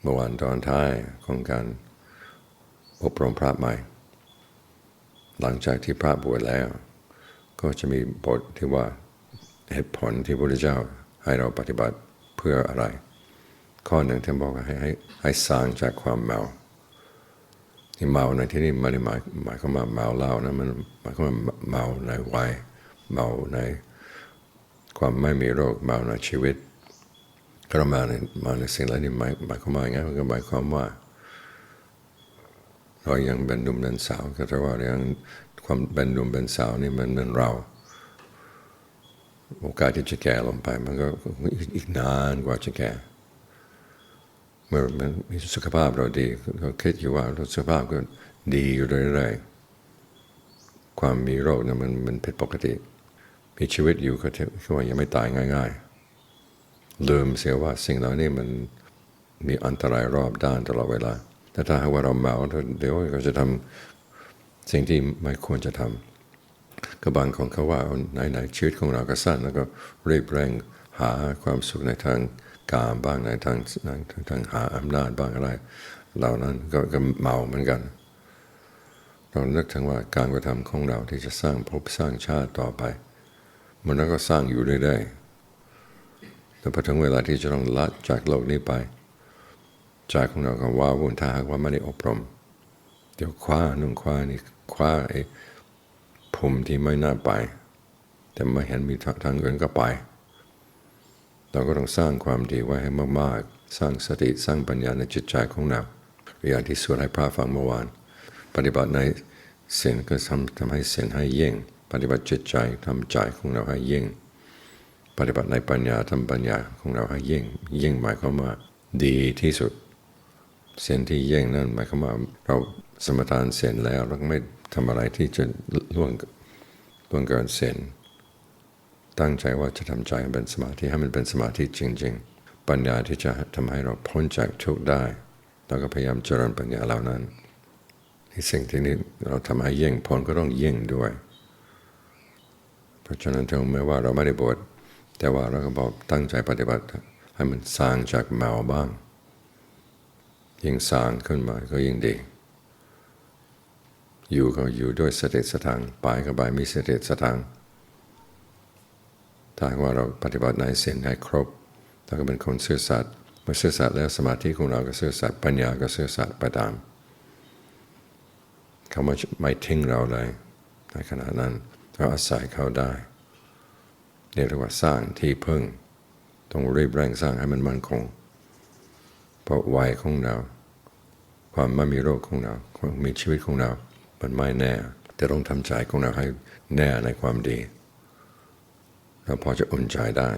เมื่อวานตอนท้ายของการอบรมพระใหม่ หลังจากที่พระบวชแล้ว ก็จะมีบทที่ว่าเหตุผลที่พระพุทธเจ้าให้เราปฏิบัติเพื่ออะไร ข้อหนึ่งท่านบอกให้ให้ให้สร้างจากความเมาที่เมาในที่นี้ไม่ได้หมายหมายความาเมาเหล้านะมันหมายความาเมาในวัยเมาในความไม่มีโรคเมาในชีวิต ก็มาในมาในสิ่งเหล่านี้หมายหมายความว่าอย่างไงมันก็หมายความว่า เรายังเป็นหนุ่มเป็นสาวก็แต่ว่ายังความเป็นหนุ่มเป็นสาวนี่มันเป็นเรา โอกาสที่จะแก่ลงไป มันก็อีกนานกว่าจะแก่ เมื่อมันมีสุขภาพเราดีก็คิดอยู่ว่าสุขภาพก็ดีอยู่เรื่อยๆความมีโรคเนี่ยมันมันผิดปกติ มีชีวิตอยู่ก็คิดว่ายังไม่ตายง่าย ๆ ลืมเสียว่าสิ่งเหล่านี้มันมีอันตรายรอบด้านตลอดเวลา แต่ถ้าหากว่าเราเมาเดี๋ยวก็จะทำสิ่งที่ไม่ควรจะทำก็บางคนเขาว่าไหนๆชีวิตของเราก็สั้นแล้วก็รีบเร่งหาความสุขในทางการบ้างในทางทางทางหาอำนาจบ้างอะไร เหล่านั้นก็ก็เมาเหมือนกัน เรานึกถึงว่าการกระทำของเราที่จะสร้างภพสร้างชาติต่อไป มันก็สร้างอยู่เรื่อยๆ แต่พอถึงเวลาที่จะต้องละจากโลกนี้ไปใจของเราก็ว่าวุ่นถ้าหากว่าไม่ได้อบรม เดี๋ยวคว้านุ่งคว้านี่คว้าไอ้ภูมิที่ไม่น่าไป แต่ไม่เห็นมีทางอื่นก็ไป เราก็ต้องสร้างความดีไว้ให้มากๆ สร้างสติสร้างปัญญาในจิตใจของเราอย่างที่สวดให้พระฟังเมื่อวาน ปฏิบัติในเสียงก็ทำทำให้เสียงให้เย่ง ปฏิบัติจิตใจทำใจของเราให้เย่ง ปฏิบัติในปัญญาทำปัญญาของเราให้เย่งเย่งหมายความว่าดีที่สุด เสียงที่เย่งนั่นหมายความว่าเราสมทานเสียงแล้วเราไม่ทำอะไรที่จะล่วงล่วงเกินเสียงตั้งใจว่าจะทำใจให้เป็นสมาธิให้มันเป็นสมาธิจริง ๆ ปัญญาที่จะทำให้เราพ้นจากทุกข์ได้เราก็พยายามเจริญปัญญาเหล่านั้นที่สิ่งที่นี้เราทำให้เย่งพ้นก็ต้องเย่งด้วย เพราะฉะนั้นถึงแม้ว่าเราไม่ได้บวช แต่ว่าเราก็บอกตั้งใจปฏิบัติให้มันสร้างจากเมาบ้าง ยิ่งสร้างขึ้นมาก็ยิ่งดี อยู่ก็อยู่ด้วยสติสตังไปก็ไปมีสติสตังถ้าว่าเราปฏิบัติในเส้นให้ครบเราก็เป็นคนซื่อสัตย์เมื่อซื่อสัตย์แล้วสมาธิของเราก็ซื่อสัตย์ปัญญาก็ซื่อสัตย์ไปตามเขาไม่ทิ้งเราเลยในขณะนั้นเราอาศัยเขาได้ เรียกว่าสร้างที่พึ่ง ต้องรีบเร่งสร้างให้มันมั่นคง เพราะวัยของเรา ความไม่มีโรคของเราความมีชีวิตของเรา มันไม่แน่ แต่ต้องทำใจของเราให้แน่ในความดี เราพอจะอุ่นใจได้